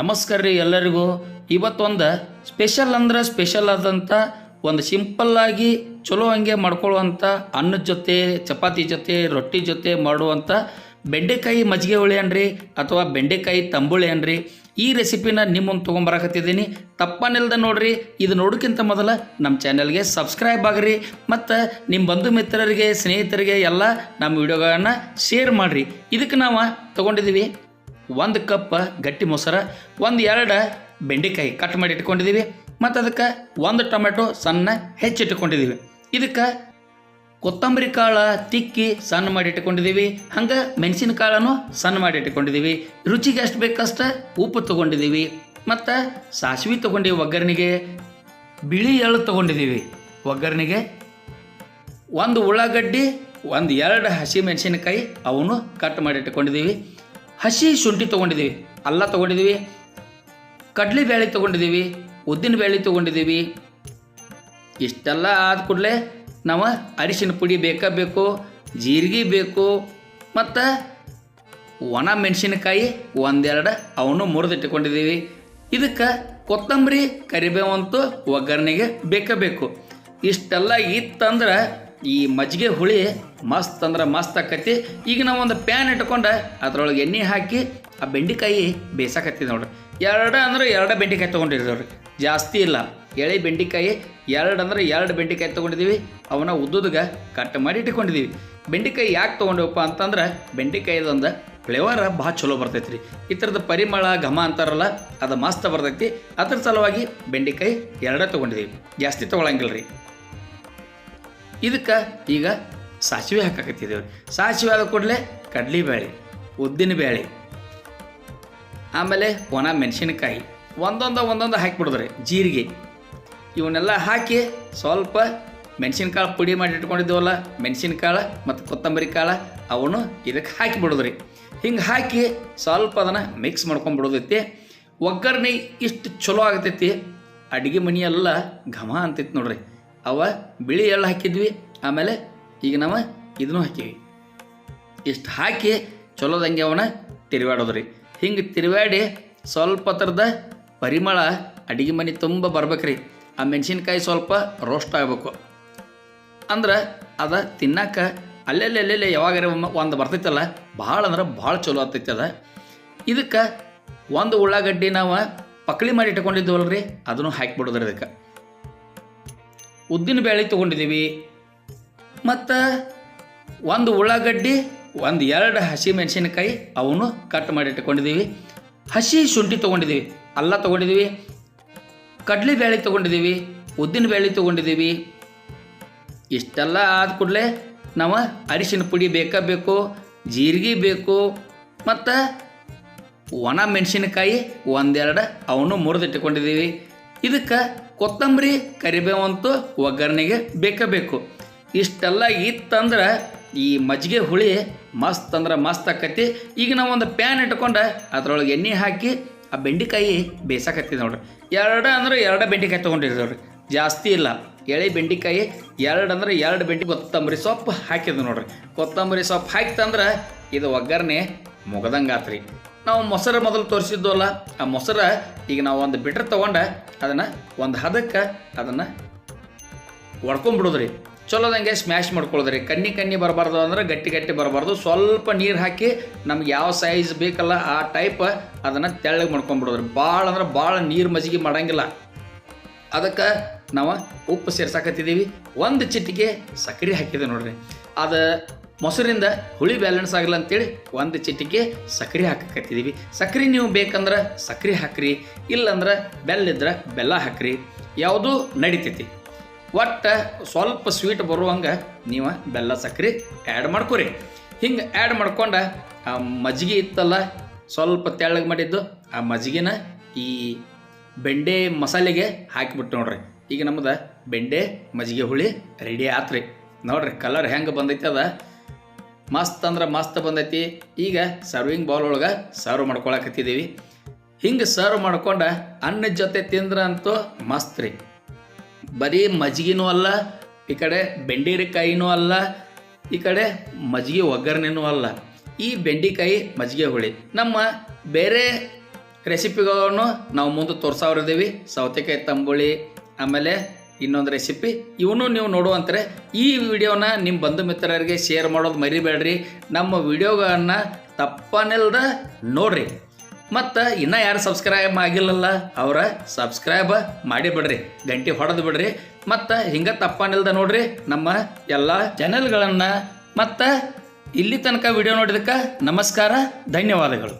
ನಮಸ್ಕಾರ ರೀ ಎಲ್ಲರಿಗೂ. ಇವತ್ತೊಂದು ಸ್ಪೆಷಲ್ ಅಂದ್ರೆ ಸ್ಪೆಷಲ್ ಆದಂಥ ಒಂದು ಸಿಂಪಲ್ಲಾಗಿ ಚಲೋ ಹಂಗೆ ಮಾಡ್ಕೊಳ್ಳುವಂಥ ಅನ್ನದ ಜೊತೆ, ಚಪಾತಿ ಜೊತೆ, ರೊಟ್ಟಿ ಜೊತೆ ಮಾಡುವಂಥ ಬೆಂಡೆಕಾಯಿ ಮಜ್ಜಿಗೆ ಹುಳಿ ಅನ್ರಿ ಅಥವಾ ಬೆಂಡೆಕಾಯಿ ತಂಬುಳಿ ಅನ್ರಿ ಈ ರೆಸಿಪಿನ ನಿಮ್ಮ ಮುಂದೆ ತೊಗೊಂಬರಕತ್ತಿದ್ದೀನಿ. ತಪ್ಪನಿಲ್ದ ನೋಡ್ರಿ, ಇದು ನೋಡೋಕ್ಕಿಂತ ಮೊದಲು ನಮ್ಮ ಚಾನೆಲ್ಗೆ ಸಬ್ಸ್ಕ್ರೈಬ್ ಆಗ್ರಿ. ಮತ್ತು ನಿಮ್ಮ ಬಂಧು ಮಿತ್ರರಿಗೆ, ಸ್ನೇಹಿತರಿಗೆ ಎಲ್ಲ ನಮ್ಮ ವಿಡಿಯೋಗಳನ್ನು ಶೇರ್ ಮಾಡಿರಿ. ಇದಕ್ಕೆ ನಾವು ತೊಗೊಂಡಿದ್ದೀವಿ ಒಂದು ಕಪ್ ಗಟ್ಟಿ ಮೊಸರ, ಒಂದು ಎರಡು ಬೆಂಡೆಕಾಯಿ ಕಟ್ ಮಾಡಿ ಇಟ್ಕೊಂಡಿದ್ದೀವಿ ಮತ್ತು ಅದಕ್ಕೆ ಒಂದು ಟೊಮೆಟೊ ಸಣ್ಣ ಹೆಚ್ಚಿಟ್ಕೊಂಡಿದ್ದೀವಿ ಇದಕ್ಕೆ ಕೊತ್ತಂಬರಿ ಕಾಳು ತಿಕ್ಕಿ ಸಣ್ಣ ಮಾಡಿ ಇಟ್ಕೊಂಡಿದ್ದೀವಿ ಹಂಗೆ ಮೆಣಸಿನ ಕಾಳನ್ನು ಸಣ್ಣ ಮಾಡಿ ಇಟ್ಕೊಂಡಿದ್ದೀವಿ ರುಚಿಗೆ ಎಷ್ಟು ಬೇಕಷ್ಟು ಉಪ್ಪು ತೊಗೊಂಡಿದ್ದೀವಿ ಮತ್ತು ಸಾಸಿವೆ ತೊಗೊಂಡಿವಿ ಒಗ್ಗರಣೆಗೆ. ಬಿಳಿ ಎಳ್ಳು ತೊಗೊಂಡಿದ್ದೀವಿ ಒಗ್ಗರಣೆಗೆ. ಒಂದು ಉಳ್ಳಾಗಡ್ಡಿ, ಒಂದು ಎರಡು ಹಸಿ ಮೆಣಸಿನಕಾಯಿ ಅವನು ಕಟ್ ಮಾಡಿ ಇಟ್ಕೊಂಡಿದ್ದೀವಿ ಹಸಿ ಶುಂಠಿ ತೊಗೊಂಡಿದ್ದೀವಿ. ಅಲ್ಲ ತೊಗೊಂಡಿದ್ದೀವಿ. ಕಡ್ಲಿ ಬೇಳೆ ತೊಗೊಂಡಿದ್ದೀವಿ. ಉದ್ದಿನ ಬೇಳೆ ತೊಗೊಂಡಿದ್ದೀವಿ. ಇಷ್ಟೆಲ್ಲ ಆದ ಕೂಡಲೇ ನಾವು ಅರಿಶಿನ ಪುಡಿ ಬೇಕಾ ಬೇಕು, ಜೀರಿಗೆ ಬೇಕು, ಮತ್ತು ಒಣ ಮೆಣಸಿನಕಾಯಿ ಒಂದೆರಡು ಅವನು ಮುರಿದಿಟ್ಟುಕೊಂಡಿದ್ದೀವಿ. ಇದಕ್ಕೆ ಕೊತ್ತಂಬರಿ, ಕರಿಬೇವಂತೂ ಒಗ್ಗರಣೆಗೆ ಬೇಕೇ ಬೇಕು. ಇಷ್ಟೆಲ್ಲ ಇತ್ತಂದ್ರೆ ಈ ಮಜ್ಜಿಗೆ ಹುಳಿ ಮಸ್ತ್ ಅಂದ್ರೆ ಮಸ್ತ್ ಆಕತಿ. ಈಗ ನಾವು ಒಂದು ಪ್ಯಾನ್ ಇಟ್ಕೊಂಡು ಅದ್ರೊಳಗೆ ಎಣ್ಣೆ ಹಾಕಿ ಆ ಬೆಂಡೆಕಾಯಿ ಬೇಯಿಸಕತ್ತೀವಿ ನೋಡ್ರಿ. ಎರಡು ಅಂದ್ರೆ ಎರಡು ಬೆಂಡೆಕಾಯಿ ತೊಗೊಂಡಿದ್ದೀವಿ ಜಾಸ್ತಿ ಇಲ್ಲ. ಎಳೆ ಬೆಂಡೆಕಾಯಿ, ಎರಡು ಅಂದ್ರೆ ಎರಡು ಬೆಂಡೆಕಾಯಿ ತೊಗೊಂಡಿದ್ದೀವಿ ಅವನ್ನ ಉದ್ದುದ್ಗೆ ಕಟ್ ಮಾಡಿ ಇಟ್ಕೊಂಡಿದ್ದೀವಿ ಬೆಂಡೆಕಾಯಿ ಯಾಕೆ ತೊಗೊಂಡಿವಪ್ಪ ಅಂತಂದ್ರೆ ಬೆಂಡೆಕಾಯಿದೊಂದು ಫ್ಲೇವರ್ ಭಾಳ ಚಲೋ ಬರ್ತೈತಿ ರೀ ಈ ಥರದ ಪರಿಮಳ, ಘಮ ಅಂತಾರಲ್ಲ, ಅದು ಮಸ್ತ್ ಬರ್ತೈತಿ. ಅದ್ರ ಸಲುವಾಗಿ ಬೆಂಡೆಕಾಯಿ ಎರಡೇ ತೊಗೊಂಡಿದ್ದೀವಿ ಜಾಸ್ತಿ ತೊಗೊಳಂಗಿಲ್ಲ ರೀ ಇದಕ್ಕೆ ಈಗ ಸಾಸಿವೆ ಹಾಕಾಕತ್ತಿದ್ದೇವೆ ಸಾಸಿವೆ ಆದ ಕೂಡಲೇ ಉದ್ದಿನ ಬೇಳೆ ಆಮೇಲೆ ಒಣ ಮೆಣಸಿನಕಾಯಿ, ಒಂದೊಂದು ಒಂದೊಂದು ಹಾಕಿಬಿಡಿದ್ರಿ, ಜೀರಿಗೆ. ಇವನ್ನೆಲ್ಲ ಹಾಕಿ ಸ್ವಲ್ಪ ಮೆಣಸಿನಕಾಳು ಪುಡಿ ಮಾಡಿ ಇಟ್ಕೊಂಡಿದ್ದೀವಲ್ಲ, ಮೆಣಸಿನಕಾಳು ಮತ್ತು ಕೊತ್ತಂಬರಿ ಕಾಳು, ಅವನು ಇದಕ್ಕೆ ಹಾಕಿಬಿಡೋದ್ರಿ. ಹಿಂಗೆ ಹಾಕಿ ಸ್ವಲ್ಪ ಅದನ್ನು ಮಿಕ್ಸ್ ಮಾಡ್ಕೊಂಡ್ಬಿಡೋದೈತಿ ಒಗ್ಗರಣೆ ಇಷ್ಟು ಚಲೋ ಆಗ್ತೈತಿ. ಅಡುಗೆ ಮನೆಯೆಲ್ಲ ಘಮ ಅಂತೈತಿ ನೋಡ್ರಿ. ಅವ ಬಿಳಿ ಎಳ್ಳು ಹಾಕಿದ್ವಿ. ಆಮೇಲೆ ಈಗ ನಾವು ಇದನ್ನು ಹಾಕಿವಿ. ಇಷ್ಟು ಹಾಕಿ ಚಲೋದಂಗೆ ಅವನ ತಿರುವಾಡೋದ್ರಿ ಹಿಂಗೆ ತಿರುವಾಡಿ ಸ್ವಲ್ಪ ಥರದ ಪರಿಮಳ ಅಡಿಗೆ ಮನೆ ತುಂಬ ಬರ್ಬೇಕ್ರಿ. ಆ ಮೆಣಸಿನ್ಕಾಯಿ ಸ್ವಲ್ಪ ರೋಸ್ಟ್ ಆಗಬೇಕು. ಅಂದ್ರೆ ಅದ ತಿನ್ನಾಕ ಅಲ್ಲೆಲ್ಲಿ ಅಲ್ಲೆಲ್ಲಿ ಯಾವಾಗಾರ ಒಂದು ಬರ್ತೈತಲ್ಲ, ಭಾಳ ಅಂದ್ರೆ ಭಾಳ ಚಲೋ ಆಗ್ತೈತೆ ಅದ. ಇದಕ್ಕೆ ಒಂದು ಉಳ್ಳಾಗಡ್ಡಿ ನಾವು ಪಕ್ಳಿ ಮಾಡಿ ಇಟ್ಕೊಂಡಿದ್ದೀವಲ್ರಿ ಅದನ್ನು ಹಾಕಿಬಿಡೋದ್ರಿ ಇದಕ್ಕೆ. ಉದ್ದಿನ ಬೇಳೆ ತೊಗೊಂಡಿದ್ದೀವಿ. ಮತ್ತು ಒಂದು ಉಳ್ಳಾಗಡ್ಡಿ, ಒಂದು ಎರಡು ಹಸಿ ಮೆಣಸಿನಕಾಯಿ ಅವನು ಕಟ್ ಮಾಡಿ ಇಟ್ಕೊಂಡಿದ್ದೀವಿ. ಹಸಿ ಶುಂಠಿ ತೊಗೊಂಡಿದ್ದೀವಿ, ಅಲ್ಲ ತೊಗೊಂಡಿದ್ದೀವಿ. ಕಡಲೆ ಬೇಳೆ ತೊಗೊಂಡಿದ್ದೀವಿ, ಉದ್ದಿನ ಬೇಳೆ ತೊಗೊಂಡಿದ್ದೀವಿ. ಇಷ್ಟೆಲ್ಲ ಆದ ಕೂಡಲೇ ನಾವು ಅರಿಶಿನ ಪುಡಿ ಬೇಕಾ ಬೇಕು, ಜೀರಿಗೆ ಬೇಕು, ಮತ್ತು ಒಣ ಮೆಣಸಿನಕಾಯಿ ಒಂದೆರಡು ಅವನು ಮುರಿದಿಟ್ಟುಕೊಂಡಿದ್ದೀವಿ ಇದಕ್ಕೆ ಕೊತ್ತಂಬರಿ, ಕರಿಬೇವಂತೂ ಒಗ್ಗರಣೆಗೆ ಬೇಕೇ ಬೇಕು ಇಷ್ಟೆಲ್ಲ ಇತ್ತಂದ್ರೆ ಈ ಮಜ್ಜಿಗೆ ಹುಳಿ ಮಸ್ತ್ ಅಂದ್ರೆ ಮಸ್ತ್ ಆಕತಿ. ಈಗ ನಾವು ಒಂದು ಪ್ಯಾನ್ ಇಟ್ಕೊಂಡು ಅದರೊಳಗೆ ಎಣ್ಣೆ ಹಾಕಿ ಆ ಬೆಂಡೆಕಾಯಿ ಬೇಯಿಸಕತ್ತೀವಿ ನೋಡ್ರಿ. ಎರಡು ಅಂದ್ರೆ ಎರಡು ಬೆಂಡೆಕಾಯಿ ತೊಗೊಂಡಿದ್ದೀವಿ ಜಾಸ್ತಿ ಇಲ್ಲ. ಎಳೆ ಬೆಂಡೆಕಾಯಿ ಎರಡು ಅಂದ್ರೆ ಎರಡು ಬೆಂಡೆ ಕೊತ್ತಂಬರಿ ಸೊಪ್ಪು ಹಾಕಿದ್ವಿ ನೋಡ್ರಿ. ಕೊತ್ತಂಬರಿ ಸೊಪ್ಪು ಹಾಕಿತಂದ್ರೆ ಇದು ಒಗ್ಗರಣೆ ಮುಗದಂಗೆ ನಾವು ಮೊಸರು ಮೊದಲು ತೋರಿಸಿದ್ದಲ್ಲ ಆ ಮೊಸರ ಈಗ ನಾವು ಒಂದು ಬಿಟ್ರ್ ತೊಗೊಂಡು ಅದನ್ನು ಒಂದು ಹದಕ್ಕೆ ಅದನ್ನು ಒಡ್ಕೊಂಬಿಡೋದ್ರಿ ಚಲೋದಂಗೆ ಸ್ಮ್ಯಾಶ್ ಮಾಡ್ಕೊಳ್ಳೋದ್ರಿ. ಕಣ್ಣಿ ಕಣ್ಣಿ ಬರಬಾರ್ದು ಅಂದ್ರೆ ಗಟ್ಟಿ ಗಟ್ಟಿ ಬರಬಾರ್ದು. ಸ್ವಲ್ಪ ನೀರು ಹಾಕಿ ನಮ್ಗೆ ಯಾವ ಸೈಜ್ ಬೇಕಲ್ಲ ಆ ಟೈಪ್ ಅದನ್ನು ತೆಳ್ಳಗೆ ಮಾಡ್ಕೊಂಬಿಡೋದ್ರಿ ಭಾಳ ಅಂದ್ರೆ ಭಾಳ ನೀರು ಮಜ್ಜಿಗೆ ಮಾಡಂಗಿಲ್ಲ. ಅದಕ್ಕೆ ನಾವು ಉಪ್ಪು ಸೇರ್ಸಾಕತ್ತಿದ್ದೀವಿ. ಒಂದು ಚಿಟಿಕೆ ಸಕ್ಕರೆ ಹಾಕಿದೆ ನೋಡ್ರಿ. ಅದು ಮೊಸರಿಂದ ಹುಳಿ ಬ್ಯಾಲೆನ್ಸ್ ಆಗಲ್ಲ ಅಂತೇಳಿ ಒಂದು ಚಿಟಿಕೆ ಸಕ್ಕರೆ ಹಾಕಕತ್ತಿದ್ದೀವಿ ಸಕ್ಕರೆ ನೀವು ಬೇಕಂದ್ರೆ ಸಕ್ಕರೆ ಹಾಕ್ರಿ, ಇಲ್ಲಂದ್ರೆ ಬೆಲ್ಲ ಇದ್ರೆ ಬೆಲ್ಲ ಹಾಕ್ರಿ. ಯಾವುದೂ ನಡಿತೈತಿ. ಒಟ್ಟು ಸ್ವಲ್ಪ ಸ್ವೀಟ್ ಬರುವಂಗೆ ನೀವು ಬೆಲ್ಲ ಸಕ್ಕರೆ ಆ್ಯಡ್ ಮಾಡ್ಕೊರಿ. ಹಿಂಗೆ ಆ್ಯಡ್ ಮಾಡ್ಕೊಂಡು ಆ ಮಜ್ಜಿಗೆ ಇತ್ತಲ್ಲ, ಸ್ವಲ್ಪ ತೆಳ್ಳಗೆ ಮಾಡಿದ್ದು ಆ ಮಜ್ಜಿಗೆನ ಈ ಬೆಂಡೆ ಮಸಾಲೆಗೆ ಹಾಕಿಬಿಟ್ಟು ನೋಡ್ರಿ. ಈಗ ನಮ್ದು ಬೆಂಡೆ, ಮಜ್ಜಿಗೆ, ಹುಳಿ ರೆಡಿ ಆತ್ರಿ. ನೋಡ್ರಿ ಕಲರ್ ಹೆಂಗೆ ಬಂದೈತೆ ಅದ ಮಸ್ತ್ ಅಂದ್ರೆ ಮಸ್ತ್ ಬಂದೈತಿ. ಈಗ ಸರ್ವಿಂಗ್ ಬೌಲ್ ಒಳಗೆ ಸರ್ವ್ ಮಾಡ್ಕೊಳಕತ್ತಿದ್ದೀವಿ. ಹಿಂಗೆ ಸರ್ವ್ ಮಾಡ್ಕೊಂಡು ಅನ್ನದ ಜೊತೆ ತಿಂದ್ರೆ ಅಂತೂ ಮಸ್ತ್ ರೀ. ಬರೀ ಮಜ್ಜಿಗೆನೂ ಅಲ್ಲ, ಈ ಕಡೆ ಬೆಂಡಿಕಾಯಿನೂ ಅಲ್ಲ, ಈ ಕಡೆ ಮಜ್ಜಿಗೆ ಒಗ್ಗರಣೆನೂ ಅಲ್ಲ. ಈ ಬೆಂಡಿಕಾಯಿ ಮಜ್ಜಿಗೆ ಹುಳಿ. ನಮ್ಮ ಬೇರೆ ರೆಸಿಪಿಗಳನ್ನು ನಾವು ಮುಂದೆ ತೋರ್ಸಾವ್ರಿದ್ದೀವಿ. ಸೌತೆಕಾಯಿ ತಂಬುಳಿ, ಆಮೇಲೆ ಇನ್ನೊಂದು ರೆಸಿಪಿ ಇವನು ನೀವು ನೋಡುವಂತಾರೆ ಈ ವಿಡಿಯೋನ ನಿಮ್ಮ ಬಂಧು ಮಿತ್ರರಿಗೆ ಶೇರ್ ಮಾಡೋದು ಮರಿಬೇಡ್ರಿ. ನಮ್ಮ ವಿಡಿಯೋಗಳನ್ನು ತಪ್ಪನಿಲ್ದ ನೋಡ್ರಿ. ಮತ್ತು ಇನ್ನೂ ಯಾರು ಸಬ್ಸ್ಕ್ರೈಬ್ ಆಗಿಲ್ಲಲ್ಲ, ಅವರ ಸಬ್ಸ್ಕ್ರೈಬ್ ಮಾಡಿಬಿಡ್ರಿ ಗಂಟೆ ಹೊಡೆದು ಬಿಡ್ರಿ. ಮತ್ತು ಹಿಂಗೆ ತಪ್ಪನಿಲ್ದ ನೋಡ್ರಿ ನಮ್ಮ ಎಲ್ಲ ಚಾನೆಲ್ಗಳನ್ನು ಮತ್ತು ಇಲ್ಲಿ ತನಕ ವಿಡಿಯೋ ನೋಡಿದಕ್ಕೆ ನಮಸ್ಕಾರ, ಧನ್ಯವಾದಗಳು.